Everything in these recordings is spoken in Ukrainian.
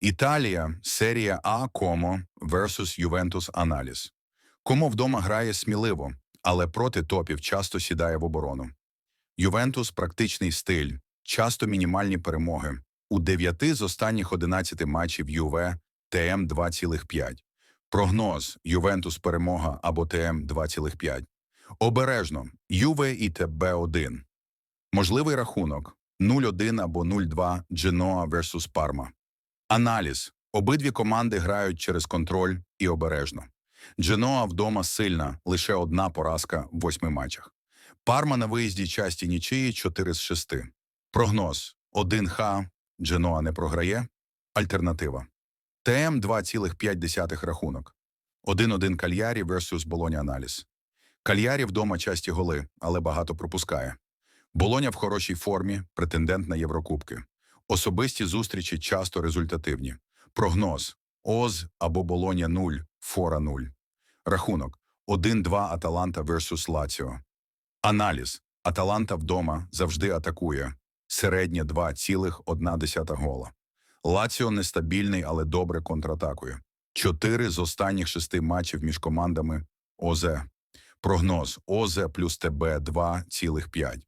Італія, серія А Комо versus Ювентус Аналіз. Комо вдома грає сміливо, але проти топів часто сідає в оборону. Ювентус практичний стиль, часто мінімальні перемоги. У 9 з останніх 11 матчів ЮВ ТМ 2,5. Прогноз Ювентус перемога або ТМ 2,5. Обережно Юве і ТБ1. Можливий рахунок 0-1 або 0-2 Дженоа versus Парма. Аналіз. Обидві команди грають через контроль і обережно. Дженоа вдома сильна, лише одна поразка в восьми матчах. Парма на виїзді часті нічиї 4 з 6. Прогноз 1Х. Дженоа не програє. Альтернатива. ТМ 2,5 рахунок. 1-1 Кальярі versus Болоня Аналіз. Кальярі вдома часті голи, але багато пропускає. Болоня в хорошій формі, претендент на Єврокубки. Особисті зустрічі часто результативні. Прогноз ОЗ або Болоня 0, Фора 0. Рахунок 1-2 Аталанта versus Лаціо. Аналіз. Аталанта вдома завжди атакує. Середнє 2,1 гола. Лаціо нестабільний, але добре контратакує. Чотири з останніх шести матчів між командами ОЗ. Прогноз ОЗ плюс ТБ 2,5.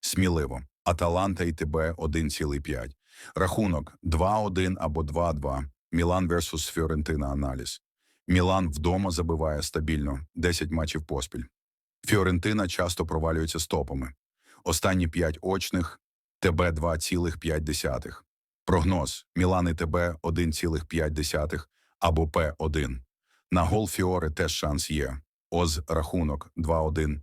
Сміливо. Аталанта і ТБ 1,5. Рахунок 2-1 або 2-2. Мілан versus Фіорентина аналіз. Мілан вдома забиває стабільно 10 матчів поспіль. Фіорентина часто провалюється стопами. Останні 5 очних ТБ 2,5. Прогноз Мілан і ТБ 1,5 або П1. На гол Фіори теж шанс є. Оз рахунок 2-1